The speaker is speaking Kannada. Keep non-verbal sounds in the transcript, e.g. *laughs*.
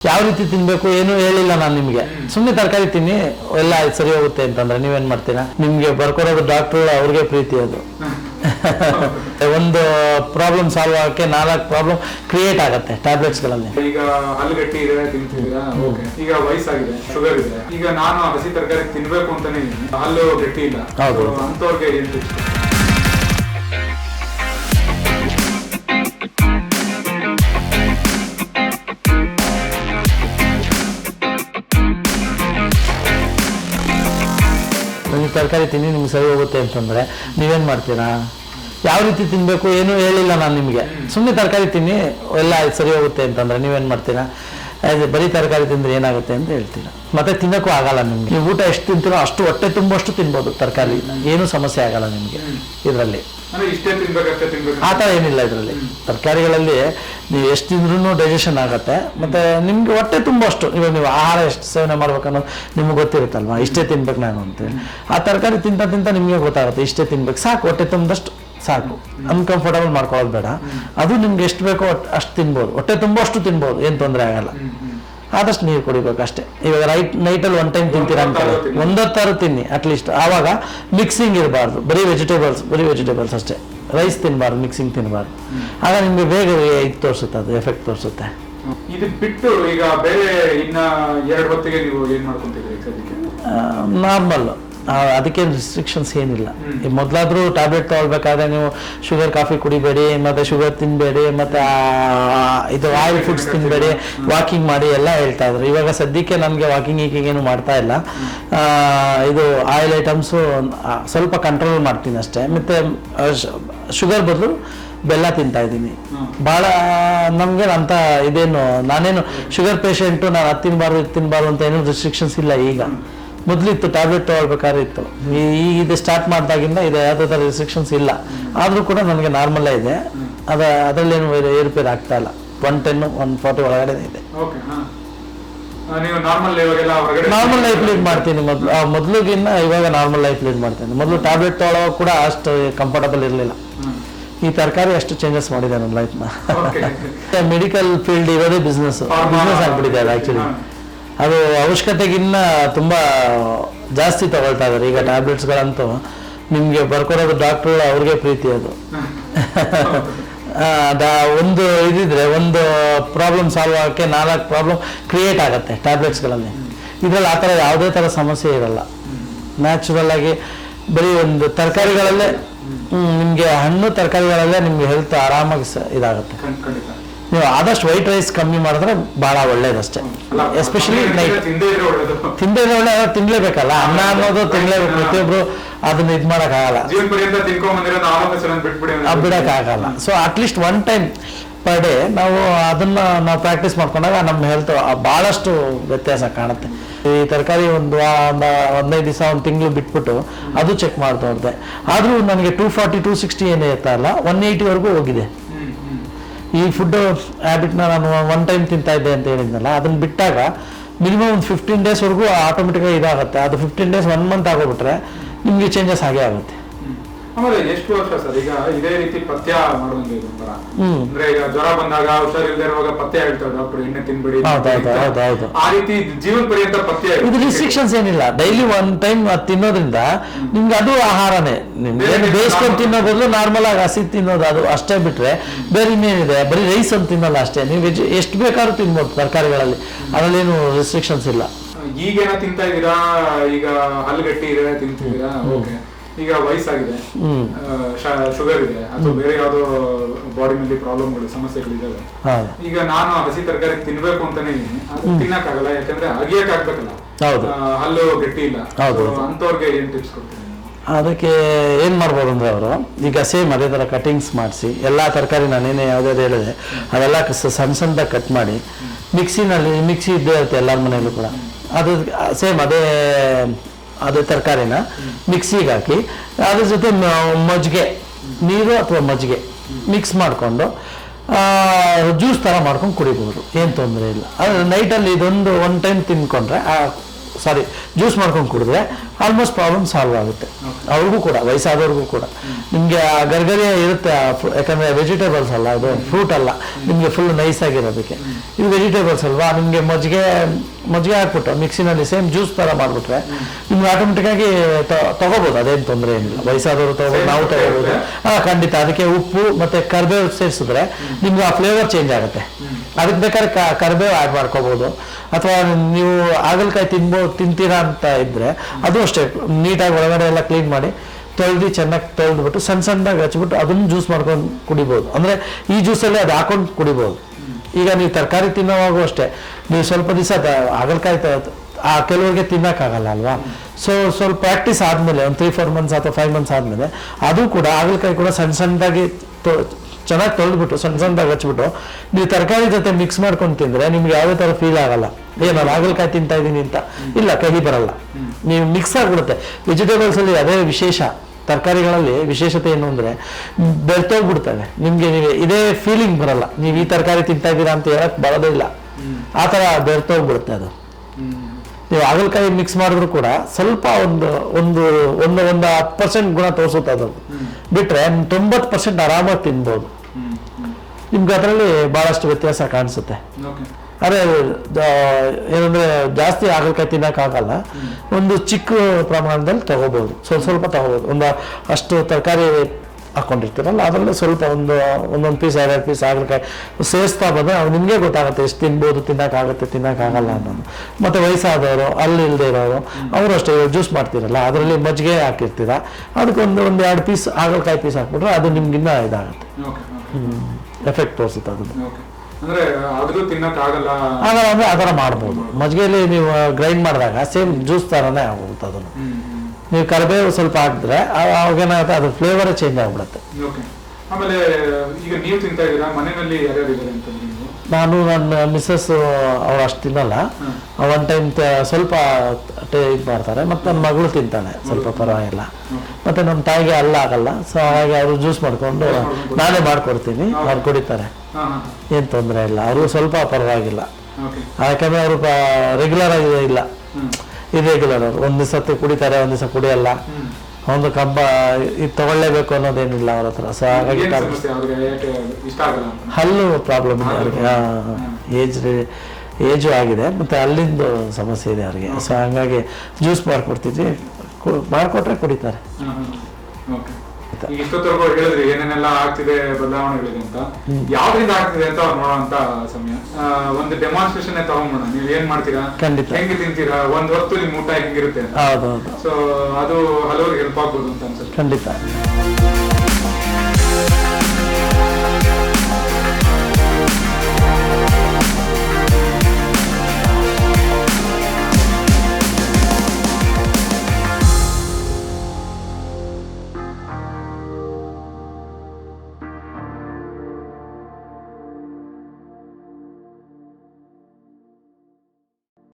ಯಾವ ರೀತಿ ತಿನ್ಬೇಕು ಏನು ಹೇಳಿಲ್ಲ ನಾನು ನಿಮಗೆ. ಸುಮ್ಮನೆ ತರಕಾರಿ ತಿನ್ನಿ ಎಲ್ಲ ಸರಿ ಹೋಗುತ್ತೆ ಅಂತಂದ್ರೆ ನೀವೇನ್ ಮಾಡ್ತೀರಾ? ನಿಮ್ಗೆ ಬರ್ಕೊಡೋದು ಡಾಕ್ಟರ್ ಅವ್ರಿಗೆ ಪ್ರೀತಿ ಅದು. ಒಂದು ಪ್ರಾಬ್ಲಮ್ ಸಾಲ್ವ್ ಆಗಕ್ಕೆ ನಾಲ್ಕು ಪ್ರಾಬ್ಲಮ್ ಕ್ರಿಯೇಟ್ ಆಗುತ್ತೆ ಟ್ಯಾಬ್ಲೆಟ್ಸ್ಗಳಲ್ಲಿ ಈಗ ಹಲ್ಲುಗಟ್ಟಿ ಇದೆ ತಿಂತಿದ್ದೀರಾ ಈಗ ವಯಸ್ಸಾಗಿದೆ ಶುಗರ್ ಇದೆ. ಈಗ ನಾನು ಹಸಿ ತರಕಾರಿ ತಿನ್ಬೇಕು ಅಂತಾನೆ. ಹಲ್ಲು ಗಟ್ಟಿ ಇಲ್ಲ. ಹೌದು. ಅಂತವ್ರಿಗೆ ಏನ್ ತರಕಾರಿ ತಿನ್ನಿ ನಿಮ್ಗೆ ಸರಿ ಹೋಗುತ್ತೆ ಅಂತಂದ್ರೆ ನೀವೇನ್ ಮಾಡ್ತೀರಾ? ಯಾವ ರೀತಿ ತಿನ್ಬೇಕು ಏನು ಹೇಳಿಲ್ಲ ನಾನು ನಿಮಗೆ. ಸುಮ್ಮನೆ ತರಕಾರಿ ತಿನ್ನಿ, ಎಲ್ಲ ಸರಿ ಹೋಗುತ್ತೆ ಅಂತಂದ್ರೆ ನೀವೇನ್ ಮಾಡ್ತೀರಾ? ಬರೀ ತರಕಾರಿ ತಿಂದ್ರೆ ಏನಾಗುತ್ತೆ ಅಂತ ಹೇಳ್ತೀರಾ? ಮತ್ತೆ ತಿನ್ನೋಕ್ಕೂ ಆಗಲ್ಲ ನಿಮ್ಗೆ. ನೀವು ಊಟ ಎಷ್ಟು ತಿಂತೀರೋ ಅಷ್ಟು ಹೊಟ್ಟೆ ತುಂಬಷ್ಟು ತಿನ್ಬೋದು ತರಕಾರಿ. ಏನು ಸಮಸ್ಯೆ ಆಗಲ್ಲ ನಿಮಗೆ ಇದರಲ್ಲಿ. ಆ ಥರ ಏನಿಲ್ಲ ಇದರಲ್ಲಿ. ತರಕಾರಿಗಳಲ್ಲಿ ನೀವು ಎಷ್ಟು ತಿಂದ್ರೂ ಡೈಜೆಷನ್ ಆಗುತ್ತೆ. ಮತ್ತೆ ನಿಮಗೆ ಹೊಟ್ಟೆ ತುಂಬಷ್ಟು ಇವಾಗ ನೀವು ಆಹಾರ ಎಷ್ಟು ಸೇವನೆ ಮಾಡ್ಬೇಕನ್ನೋದು ನಿಮ್ಗೆ ಗೊತ್ತಿರುತ್ತಲ್ವಾ? ಇಷ್ಟೇ ತಿನ್ಬೇಕು ನಾನು ಅಂತೇಳಿ ಆ ತರಕಾರಿ ತಿಂತ ತಿಂತ ನಿಮಗೆ ಗೊತ್ತಾಗುತ್ತೆ ಇಷ್ಟೇ ತಿನ್ಬೇಕು. ಸಾಕು ಹೊಟ್ಟೆ ತುಂಬದಷ್ಟು ಸಾಕು. ಅನ್ಕಂಫರ್ಟಬಲ್ ಮಾಡ್ಕೊಳ್ಳೋದು ಬೇಡ. ಅದು ನಿಮ್ಗೆ ಎಷ್ಟು ಬೇಕೋ ಅಷ್ಟು ತಿನ್ಬೋದು. ಹೊಟ್ಟೆ ತುಂಬಷ್ಟು ತಿನ್ಬೋದು. ಏನು ತೊಂದರೆ ಆಗಲ್ಲ. ಆದಷ್ಟು ನೀರು ಕುಡಿಬೇಕು ಅಷ್ಟೇ ಇವಾಗ ರೈಟ್ ನೈಟಲ್ಲಿ ಒನ್ ಟೈಮ್ ತಿಂತೀರಾ ಅಂತಾರೆ. ಒಂದೊತ್ತಾರು ತಿನ್ನಿ ಅಟ್ಲೀಸ್ಟ್ ಆವಾಗ ಮಿಕ್ಸಿಂಗ್ ಇರಬಾರ್ದು. ಬರೀ ವೆಜಿಟೇಬಲ್ಸ್ ಬರೀ ವೆಜಿಟೇಬಲ್ಸ್ ಅಷ್ಟೇ. ರೈಸ್ ತಿನ್ನಬಾರ್ದು ಮಿಕ್ಸಿಂಗ್ ತಿನ್ನಬಾರ್ದು ಆಗ ನಿಮಗೆ ಬೇಗ ಇದು ತೋರಿಸುತ್ತೆ ಅದು ಎಫೆಕ್ಟ್ ತೋರಿಸುತ್ತೆ. ಇದು ಬಿಟ್ಟು ಈಗ ಬೇರೆ ಇನ್ನ ಎರಡು ಹೊತ್ತಿಗೆ ನೀವು ಏನು ಮಾಡ್ಕೊಂತಿದ್ರಿ ನಾರ್ಮಲ್ ಅದಕ್ಕೆ ರಿಸ್ಟ್ರಿಕ್ಷನ್ಸ್ ಏನಿಲ್ಲ. ಮೊದಲಾದರೂ ಟ್ಯಾಬ್ಲೆಟ್ ತಗೊಳ್ಬೇಕಾದ್ರೆ ನೀವು ಶುಗರ್ ಕಾಫಿ ಕುಡಿಬೇಡಿ ಮತ್ತೆ ಶುಗರ್ ತಿನ್ಬೇಡಿ ಮತ್ತೆ ಆ, ಇದು ಆಯಿಲ್ ಫುಡ್ಸ್ ತಿನ್ಬೇಡಿ ವಾಕಿಂಗ್ ಮಾಡಿ ಎಲ್ಲ ಹೇಳ್ತಾ ಇದ್ರು. ಇವಾಗ ಸದ್ಯಕ್ಕೆ ನಮಗೆ ವಾಕಿಂಗ್ ಏನು ಮಾಡ್ತಾ ಇಲ್ಲ. ಆ, ಇದು ಆಯಿಲ್ ಐಟಮ್ಸು ಸ್ವಲ್ಪ ಕಂಟ್ರೋಲ್ ಮಾಡ್ತೀನಿ ಅಷ್ಟೇ. ಮತ್ತೆ ಶುಗರ್ ಬದಲು ಬೆಲ್ಲ ತಿಂತಾ ಇದ್ದೀನಿ. ಭಾಳ ನಮಗೆ ಅಂತ ಇದೇನು ನಾನೇನು ಶುಗರ್ ಪೇಷಂಟು ನಾನು ಅದು ತಿನ್ನಬಾರ್ದು ಇದು ತಿನ್ನಬಾರ್ದು ಅಂತ ಏನು ರಿಸ್ಟ್ರಿಕ್ಷನ್ಸ್ ಇಲ್ಲ ಈಗ. ಮೊದಲಿತ್ತು ಟ್ಯಾಬ್ಲೆಟ್ ತೊಗೊಳ್ಬೇಕಾದ್ರೆ ಇತ್ತು. ಈ- ಇದು ಸ್ಟಾರ್ಟ್ ಮಾಡಿದಾಗಿಂದ ಇದು ಯಾವುದೇ ಥರ ರಿಸ್ಟ್ರಿಕ್ಷನ್ಸ್ ಇಲ್ಲ. ಆದರೂ ಕೂಡ ನನಗೆ ನಾರ್ಮಲ್ಲೇ ಇದೆ. ಅದ ಅದರಲ್ಲೇನು ಏರು- ಏರುಪೇರು ಆಗ್ತಾ ಇಲ್ಲ. ಒನ್ ಟೆನ್ನು ಒನ್ ಫಾರ್ಟಿ ಒಳಗಡೆ ಇದೆ. ನಾರ್ಮಲ್ ಲೈಫ್ ಲೀಡ್ ಮಾಡ್ತೀನಿ ಮೊದಲು. ಮೊದಲಿಗಿನ್ನ ಇವಾಗ ನಾರ್ಮಲ್ ಲೈಫ್ ಲೀಡ್ ಮಾಡ್ತೀನಿ. ಮೊದಲು ಟ್ಯಾಬ್ಲೆಟ್ ತೊಗೊಳ್ಳೋ ಕೂಡ ಅಷ್ಟು ಕಂಫರ್ಟಬಲ್ ಇರಲಿಲ್ಲ. ಈ ತರಕಾರಿ ಅಷ್ಟು ಚೇಂಜಸ್ ಮಾಡಿದೆ ನನ್ನ ಲೈಫ್ನ. ಮೆಡಿಕಲ್ ಫೀಲ್ಡ್ ಇರೋದೇ ಬಿಸ್ನೆಸ್ ಬಿಸ್ನೆಸ್ ಆಗ್ಬಿಟ್ಟಿದೆ ಅದು ಆಕ್ಚುಲಿ ಹಾ. ಅದು ಅವಶ್ಯಕತೆಗಿನ್ನ ತುಂಬ ಜಾಸ್ತಿ ತಗೊಳ್ತಾ ಇದ್ದಾರೆ ಈಗ ಟ್ಯಾಬ್ಲೆಟ್ಸ್ಗಳಂತೂ ನಿಮಗೆ ಬರ್ಕೊಡೋದು ಡಾಕ್ಟ್ರು ಅವ್ರಿಗೆ ಪ್ರೀತಿ ಅದು. *laughs* ಒಂದು ಇದಿದ್ರೆ ಒಂದು ಪ್ರಾಬ್ಲಮ್ ಸಾಲ್ವ್ ಆಗೋಕ್ಕೆ ನಾಲ್ಕು ಪ್ರಾಬ್ಲಮ್ ಕ್ರಿಯೇಟ್ ಆಗುತ್ತೆ ಟ್ಯಾಬ್ಲೆಟ್ಸ್ಗಳಲ್ಲಿ ಇದರಲ್ಲಿ ಆ ಥರ ಯಾವುದೇ ಥರ ಸಮಸ್ಯೆ ಇರಲ್ಲ. ನ್ಯಾಚುರಲ್ ಆಗಿ ಬರೀ ಒಂದು ತರಕಾರಿಗಳಲ್ಲೇ ನಿಮಗೆ ಹಣ್ಣು ತರಕಾರಿಗಳಲ್ಲೇ ನಿಮಗೆ ಹೆಲ್ತ್ ಆರಾಮಾಗಿ ಸ ಇದಾಗುತ್ತೆ. ನೀವು ಆದಷ್ಟು ವೈಟ್ ರೈಸ್ ಕಮ್ಮಿ ಮಾಡಿದ್ರೆ ಭಾಳ ಒಳ್ಳೇದಷ್ಟೇ ಎಸ್ಪೆಷಲಿ ನೈಟ್ ತಿಂದೇ ಒಳ್ಳೆ ತಿನ್ಲೇಬೇಕಲ್ಲ. ಅನ್ನ ಅನ್ನೋದು ತಿನ್ಲೇಬೇಕು. ಪ್ರತಿಯೊಬ್ರು ಅದನ್ನ ಇದು ಮಾಡೋಕ್ಕಾಗಲ್ಲ. ಬಿಡಕ್ ಆಗಲ್ಲ ಸೊ ಅಟ್ ಲೀಸ್ಟ್ ಬಿಟ್ಬಿಡಿ ಆ ಬಿಡೋಕ್ಕಾಗಲ್ಲ. So at least one time per day ನಾವು ಅದನ್ನ ನಾವು ಪ್ರಾಕ್ಟೀಸ್ ಮಾಡ್ಕೊಂಡಾಗ ನಮ್ಮ ಹೆಲ್ತ್ ಭಾಳಷ್ಟು ವ್ಯತ್ಯಾಸ ಕಾಣುತ್ತೆ. ಈ ತರಕಾರಿ ಒಂದು ಒಂದೈದು ಒಂದು ಹದಿನೈದು ದಿವಸ ಒಂದು ತಿಂಗಳು ಬಿಟ್ಬಿಟ್ಟು ಅದು ಚೆಕ್ ಮಾಡ್ತಾ ಹೋದೆ ಆದರೂ ನನಗೆ ಟೂ ಫಾರ್ಟಿ ಟೂ ಸಿಕ್ಸ್ಟಿ ಏನೇ ಇರ್ತಾ ಇಲ್ಲ ಒನ್ ಏಯ್ಟಿವರೆಗೂ ಹೋಗಿದೆ. ಈ ಫುಡ್ ಹ್ಯಾಬಿಟ್ನ ನಾನು ಒನ್ ಟೈಮ್ ತಿಂತಾ ಇದ್ದೆ ಅಂತ ಹೇಳಿದ್ನಲ್ಲ, ಅದನ್ನ ಬಿಟ್ಟಾಗ ಮಿನಿಮಮ್ ಒಂದು ಫಿಫ್ಟೀನ್ ಡೇಸ್ವರೆಗೂ ಆಟೋಮೆಟಿಕ್ಕಾಗಿ ಇದಾಗುತ್ತೆ ಅದು ಫಿಫ್ಟೀನ್ ಡೇಸ್ ಒನ್ ಮಂತ್ ಆಗೋಗ್ಬಿಟ್ರೆ ನಿಮಗೆ ಚೇಂಜಸ್ ಆಗೇ ಆಗುತ್ತೆ. ಆಮೇಲೆ ಎಷ್ಟು ವರ್ಷ ಸರ್? ಈಗ ಇದೇ ರೀತಿ ಪಥ್ಯ ಮಾಡುವಂಗೆ ಇದು ಒಂಥರ. ಅಂದ್ರೆ ಈಗ ಜ್ವರ ಬಂದಾಗ ಹುಷಾರಿಲ್ದೇ ಇರುವಾಗ ಪಥ್ಯ ಹೇಳ್ತಾರೆ ಡಾಕ್ಟರ್ ಎಣ್ಣೆ ತಿನ್ಬಿಡಿ. ಆ ರೀತಿ ಜೀವನ ಪರ್ಯಂತ ಪಥ್ಯ ಇದು ರಿಸ್ಟ್ರಿಕ್ಷನ್ಸ್ ಏನಿಲ್ಲ. ಡೈಲಿ ಒನ್ ಟೈಮ್ ತಿನ್ನೋದ್ರಿಂದ ನಿಮ್ಗೆ ಅದು ಆಹಾರನೇ. ನಿಮ್ಗೆ ಬೇಯಿಸ್ಕೊಂಡು ತಿನ್ನೋ ಬದಲು ನಾರ್ಮಲ್ ಆಗಿ ಹಸಿ ತಿನ್ನೋದು ಅದು ಅಷ್ಟೇ ಬಿಟ್ರೆ ಬೇರೆ ಇನ್ನೇನಿದೆ? ಬರೀ ರೈಸ್ ಅಂತ ತಿನ್ನಲ್ಲ ಅಷ್ಟೇ. ನೀವು ವೆಜ್ ಎಷ್ಟು ಬೇಕಾದ್ರೂ ತಿನ್ಬೋದು ತರಕಾರಿಗಳಲ್ಲಿ. ಅದರಲ್ಲೇನು ರಿಸ್ಟ್ರಿಕ್ಷನ್ಸ್ ಇಲ್ಲ. ಈಗೇನ ತಿಂತಾ ಇದೀರಾ ಈಗ ಹಲ್ಲುಗಟ್ಟಿ ಇದೆ ತಿಂತಿದ್ದೀರಾ ಓಕೆ ಈಗ ವಯಸ್ಸಾಗಿದೆ. ಶುಗರ್ ಇದೆ. ಅಥವಾ ಬೇರೆ ಯಾವ್ದೋ ಬಾಡಿನಲ್ಲಿ ಪ್ರಾಬ್ಲಮ್ಗಳು ಸಮಸ್ಯೆಗಳು ಇದಾವೆ ಈಗ ನಾನು ಹಸಿ ತರಕಾರಿ ತಿನ್ಬೇಕು ಅಂತಾನೆ ಇದ್ದೀನಿ. ಅದು ತಿನ್ನಕ್ಕಾಗಲ್ಲ. ಯಾಕಂದ್ರೆ ಅಗಿಯಕ್ ಆಗ್ಬೇಕಲ್ಲ. ಹಲ್ಲು ಗಟ್ಟಿ ಇಲ್ಲ. ಅಂತವ್ರಿಗೆ ಏನ್ ಟಿಪ್ಸ್ ಕೊಡ್ತೀನಿ ಅದಕ್ಕೆ ಏನು ಮಾಡ್ಬೋದು ಅಂದರೆ ಅವರು ಈಗ ಸೇಮ್ ಅದೇ ಥರ ಕಟಿಂಗ್ಸ್ ಮಾಡಿಸಿ ಎಲ್ಲ ತರಕಾರಿ ನಾನೇನೇ ಯಾವುದೇ ಹೇಳಿದೆ ಅದೆಲ್ಲ ಸಣ್ಣ ಸಣ್ಣದಾಗಿ ಕಟ್ ಮಾಡಿ ಮಿಕ್ಸಿನಲ್ಲಿ ಮಿಕ್ಸಿ ಇದ್ದೇ ಇರುತ್ತೆ ಎಲ್ಲರ ಮನೆಯಲ್ಲೂ ಕೂಡ. ಅದು ಸೇಮ್ ಅದೇ ಅದೇ ತರಕಾರಿನ ಮಿಕ್ಸಿಗೆ ಹಾಕಿ ಅದ್ರ ಜೊತೆ ಮಜ್ಜಿಗೆ, ನೀರು ಅಥವಾ ಮಜ್ಜಿಗೆ ಮಿಕ್ಸ್ ಮಾಡಿಕೊಂಡು ಜ್ಯೂಸ್ ಥರ ಮಾಡ್ಕೊಂಡು ಕುಡಿಬೋದು. ಏನು ತೊಂದರೆ ಇಲ್ಲ. ಅದು ನೈಟಲ್ಲಿ ಇದೊಂದು ಒನ್ ಟೈಮ್ ತಿನ್ಕೊಂಡ್ರೆ ಸಾರಿ ಜ್ಯೂಸ್ ಮಾಡ್ಕೊಂಡು ಕುಡಿದ್ರೆ ಆಲ್ಮೋಸ್ಟ್ ಪ್ರಾಬ್ಲಮ್ ಸಾಲ್ವ್ ಆಗುತ್ತೆ. ಅವ್ರಿಗೂ ಕೂಡ ವಯಸ್ಸಾದವ್ರಿಗೂ ಕೂಡ. ನಿಮಗೆ ಆ ಗರ್ಗರಿಯ ಇರುತ್ತೆ ಯಾಕಂದರೆ ವೆಜಿಟೇಬಲ್ಸ್ ಅಲ್ಲ ಅದು ಫ್ರೂಟ್ ಅಲ್ಲ. ನಿಮಗೆ ಫುಲ್ ನೈಸ್ ಆಗಿರೋದಕ್ಕೆ. ಇದು ವೆಜಿಟೇಬಲ್ಸ್ ಅಲ್ವಾ? ನಿಮಗೆ ಮಜ್ಜಿಗೆ ಮಜ್ಜಿಗೆ ಹಾಕ್ಬಿಟ್ಟು ಮಿಕ್ಸಿನಲ್ಲಿ ಸೇಮ್ ಜ್ಯೂಸ್ ಥರ ಮಾಡಿಬಿಟ್ರೆ ನಿಮ್ಗೆ ಆಟೋಮೆಟಿಕ್ಕಾಗಿ ತೊಗೋಬೋದು. ಅದೇನು ತೊಂದರೆ ಏನಿಲ್ಲ ವಯಸ್ಸಾದವರು ತೊಗೊಬೋದು ನಾವು ತೊಗೊಬೋದು. ಹಾಂ ಖಂಡಿತ. ಅದಕ್ಕೆ ಉಪ್ಪು ಮತ್ತೆ ಕರ್ಬೇವು ಸೇರಿಸಿದ್ರೆ ನಿಮ್ಗೆ ಆ ಫ್ಲೇವರ್ ಚೇಂಜ್ ಆಗುತ್ತೆ. ಅದಕ್ಕೆ ಬೇಕಾದ್ರೆ ಕರಿಬೇವು ಆ್ಯಡ್ ಮಾಡ್ಕೋಬೋದು. ಅಥವಾ ನೀವು ಹಾಗಲಕಾಯಿ ತಿನ್ಬೋದು ತಿಂತೀರಾ ಅಂತ ಇದ್ರೆ ಅದು ಅಷ್ಟೇ, ನೀಟಾಗಿ ಒಳಗಡೆ ಎಲ್ಲ ಕ್ಲೀನ್ ಮಾಡಿ ತೊಳೆದು ಚೆನ್ನಾಗಿ ತೊಳೆದ್ಬಿಟ್ಟು ಸಣ್ಣ ಸಣ್ಣದಾಗಿ ಹಚ್ಬಿಟ್ಟು ಅದನ್ನು ಜ್ಯೂಸ್ ಮಾಡ್ಕೊಂಡು ಕುಡಿಬೋದು. ಅಂದರೆ ಈ ಜ್ಯೂಸಲ್ಲೇ ಅದು ಹಾಕೊಂಡು ಕುಡಿಬೋದು. ಈಗ ನೀವು ತರಕಾರಿ ತಿನ್ನೋವಾಗೂ ಅಷ್ಟೇ, ನೀವು ಸ್ವಲ್ಪ ದಿವಸ ಹಾಗಲಕಾಯಿ ತ- ಆ ಕೆಲವರಿಗೆ ತಿನ್ನೋಕ್ಕಾಗಲ್ಲ ಅಲ್ವಾ? ಸೊ ಸ್ವಲ್ಪ ಪ್ರಾಕ್ಟೀಸ್ ಆದಮೇಲೆ, ಒಂದು ತ್ರೀ ಫೋರ್ ಮಂತ್ಸ್ ಅಥವಾ ಫೈವ್ ಮಂತ್ಸ್ ಆದಮೇಲೆ, ಅದು ಕೂಡ ಹಾಗಲಕಾಯಿ ಕೂಡ ಸಣ್ಣ ಸಣ್ಣದಾಗಿ ಚೆನ್ನಾಗಿ ತೊಳೆದ್ಬಿಟ್ಟು, ಸಣ್ಣ ಸಣ್ಣದಾಗಿ ಹಚ್ಬಿಟ್ಟು, ನೀವು ತರಕಾರಿ ಜೊತೆ ಮಿಕ್ಸ್ ಮಾಡ್ಕೊಂಡು ತಿಂದರೆ ನಿಮ್ಗೆ ಯಾವುದೇ ಥರ ಫೀಲ್ ಆಗಲ್ಲ. ಏ, ನಾನು ಹಾಗಲಕಾಯಿ ತಿಂತಾ ಇದ್ದೀನಿ ಅಂತ. ಇಲ್ಲ, ಕಹಿ ಬರಲ್ಲ. ನೀವು ಮಿಕ್ಸ್ ಆಗಿಬಿಡುತ್ತೆ ವೆಜಿಟೇಬಲ್ಸಲ್ಲಿ ಅದೇ ವಿಶೇಷ. ತರಕಾರಿಗಳಲ್ಲಿ ವಿಶೇಷತೆ ಏನು ಅಂದರೆ ಬೆರ್ತೋಗ್ಬಿಡ್ತವೆ ನಿಮಗೆ ನೀವು ಇದೇ ಫೀಲಿಂಗ್ ಬರಲ್ಲ. ನೀವು ಈ ತರಕಾರಿ ತಿಂತಾ ಇದ್ದೀರಾ ಅಂತ ಹೇಳಕ್ ಬರೋದೇ ಇಲ್ಲ. ಆ ಥರ ಬೆರ್ತೋಗ್ಬಿಡುತ್ತೆ ಅದು. ನೀವು ಹಾಗಲಕಾಯಿ ಮಿಕ್ಸ್ ಮಾಡಿದ್ರು ಕೂಡ ಸ್ವಲ್ಪ ಒಂದು ಒಂದು ಒಂದು ಒಂದು ಹತ್ತು ಪರ್ಸೆಂಟ್ ಗುಣ ತೋರಿಸುತ್ತೆ ಅದು. ಬಿಟ್ರೆ ತೊಂಬತ್ತು ಪರ್ಸೆಂಟ್ ಆರಾಮಾಗಿ ತಿನ್ಬೋದು. ನಿಮ್ಗೆ ಅದರಲ್ಲಿ ಭಾಳಷ್ಟು ವ್ಯತ್ಯಾಸ ಕಾಣಿಸುತ್ತೆ. ಅದೇ ಏನಂದ್ರೆ ಜಾಸ್ತಿ ಹಾಗಲಕಾಯಿ ತಿನ್ನೋಕ್ಕಾಗಲ್ಲ. ಒಂದು ಚಿಕ್ಕ ಪ್ರಮಾಣದಲ್ಲಿ ತಗೋಬಹುದು ಸ್ವಲ್ಪ ಸ್ವಲ್ಪ ತಗೋಬಹುದು ಒಂದು ಅಷ್ಟು ತರಕಾರಿ ಹಾಕೊಂಡಿರ್ತೀರಲ್ಲ ಅದರಲ್ಲಿ ಸ್ವಲ್ಪ ಒಂದು ಒಂದೊಂದು ಪೀಸ್ ಎರಡು ಪೀಸ್ ಹಾಗಲಕಾಯಿ ಸೇರಿಸ್ತಾ ಬಂದರೆ ಅವ್ರು ನಿಮಗೆ ಗೊತ್ತಾಗುತ್ತೆ ಎಷ್ಟು ತಿನ್ಬೋದು ತಿನ್ನೋಕ್ಕಾಗುತ್ತೆ ತಿನ್ನೋಕ್ಕಾಗಲ್ಲ ಅನ್ನೋದು. ಮತ್ತು ವಯಸ್ಸಾದವರು ಅಲ್ಲಿ ಇಲ್ಲದೆ ಇರೋರು ಅವರು ಅಷ್ಟೇ ಜ್ಯೂಸ್ ಮಾಡ್ತೀರಲ್ಲ ಅದರಲ್ಲಿ ಮಜ್ಜಿಗೆ ಹಾಕಿರ್ತೀರ ಅದಕ್ಕೊಂದು ಒಂದು ಎರಡು ಪೀಸ್ ಹಾಗಲಕಾಯಿ ಪೀಸ್ ಹಾಕ್ಬಿಟ್ರೆ ಅದು ನಿಮ್ಗಿನ್ನ ಇದಾಗುತ್ತೆ. ಹ್ಞೂ ಎಫೆಕ್ಟ್ ತೋರಿಸುತ್ತೆ ಅದು ಅಂದ್ರೆ ಆದ್ರೂ ತಿನ್ನಕ್ ಆಗಲ್ಲ. ಆಗಲ್ಲ ಅಂದ್ರೆ ಆ ಥರ ಮಾಡ್ಬೋದು. ಮಜ್ಜಿಗೆಯಲ್ಲಿ ನೀವು ಗ್ರೈಂಡ್ ಮಾಡಿದಾಗ ಸೇಮ್ ಜ್ಯೂಸ್ ಥರನೇ ಆಗುತ್ತೆ ಅದನ್ನು. ನೀವು ಕರಿಬೇವು ಸ್ವಲ್ಪ ಹಾಕಿದ್ರೆ ಅವಾಗೇನಾಗುತ್ತೆ ಅದ್ರ ಫ್ಲೇವರೇ ಚೇಂಜ್ ಆಗಿಬಿಡುತ್ತೆ. ಆಮೇಲೆ ಈಗ ನೀವು ತಿಂತಾ ಇದ್ದೀರಾ? ಮನೆಯಲ್ಲಿ ಅಂತ ನಾನು ನನ್ನ ಮಿಸ್ಸಸ್ ಅವ್ರು ಅಷ್ಟು ತಿನ್ನಲ್ಲ. ಒನ್ ಟೈಮ್ ಸ್ವಲ್ಪ ಇದು ಮಾಡ್ತಾರೆ. ಮತ್ತು ನನ್ನ ಮಗಳು ತಿಂತಾನೆ ಸ್ವಲ್ಪ ಪರವಾಗಿಲ್ಲ. ಮತ್ತು ನಮ್ಮ ತಾಯಿಗೆ ಅಲ್ಲ ಆಗಲ್ಲ. ಸೊ ಹಾಗೆ ಅವರು ಜ್ಯೂಸ್ ಮಾಡಿಕೊಂಡು ನಾನೇ ಮಾಡ್ಕೊಡ್ತೀನಿ. ಅವ್ರು ಕುಡಿತಾರೆ. ಏನು ತೊಂದರೆ ಇಲ್ಲ. ಅವರು ಸ್ವಲ್ಪ ಪರವಾಗಿಲ್ಲ. ಯಾಕಂದರೆ ಅವರು ರೆಗ್ಯುಲರ್ ಆಗಿ ಇಲ್ಲ. ಇರೆಗ್ಯುಲರ್ ಇರ್ರೆಗ್ಯುಲರ್ ಅವರು. ಒಂದು ದಿವಸ ಕುಡಿತಾರೆ ಒಂದು ದಿವಸ ಕುಡಿಯಲ್ಲ. ಒಂದು ಕಂಬ ಇದು ತಗೊಳ್ಳೇಬೇಕು ಅನ್ನೋದೇನಿಲ್ಲ ಅವ್ರ ಹತ್ರ. ಸೊ ಹಾಗಾಗಿ ಹಲ್ಲು ಪ್ರಾಬ್ಲಮ್ ಇದೆ ಅವ್ರಿಗೆ. ಏಜ್ ಏಜು ಆಗಿದೆ. ಮತ್ತು ಅಲ್ಲಿಂದು ಸಮಸ್ಯೆ ಇದೆ ಅವ್ರಿಗೆ. ಸೊ ಹಂಗಾಗಿ ಜ್ಯೂಸ್ ಮಾಡ್ಕೊಡ್ತಿದ್ವಿ. ಮಾಡ್ಕೊಟ್ರೆ ಕುಡಿತಾರೆ. ಹೇಳಿದ್ರಿ ಏನೇನೆಲ್ಲ ಆಗ್ತಿದೆ ಬದಲಾವಣೆಗಳಿದೆ ಅಂತ. ಯಾವ್ದ್ರಿಂದ ಆಗ್ತಿದೆ ಅಂತ ಅವ್ರು ನೋಡೋಂತ ಸಮಯ. ಒಂದು ಡೆಮಾನ್ಸ್ಟ್ರೇಷನ್ ತಗೊಂಡ್ಬಿಡೋಣ. ನೀವು ಏನ್ ಮಾಡ್ತೀರಾ. ಹೆಂಗೆ ತಿಂತೀರಾ? ಒಂದ್ ಹೊತ್ತು ನಿಮ್ ಊಟ ಹೆಂಗಿರುತ್ತೆ ಸೊ ಅದು ಹಲವರಿಗೆ ಹೆಲ್ಪ್ ಆಗ್ಬೋದು ಅಂತ ಅನ್ಸುತ್ತೆ. ಖಂಡಿತ.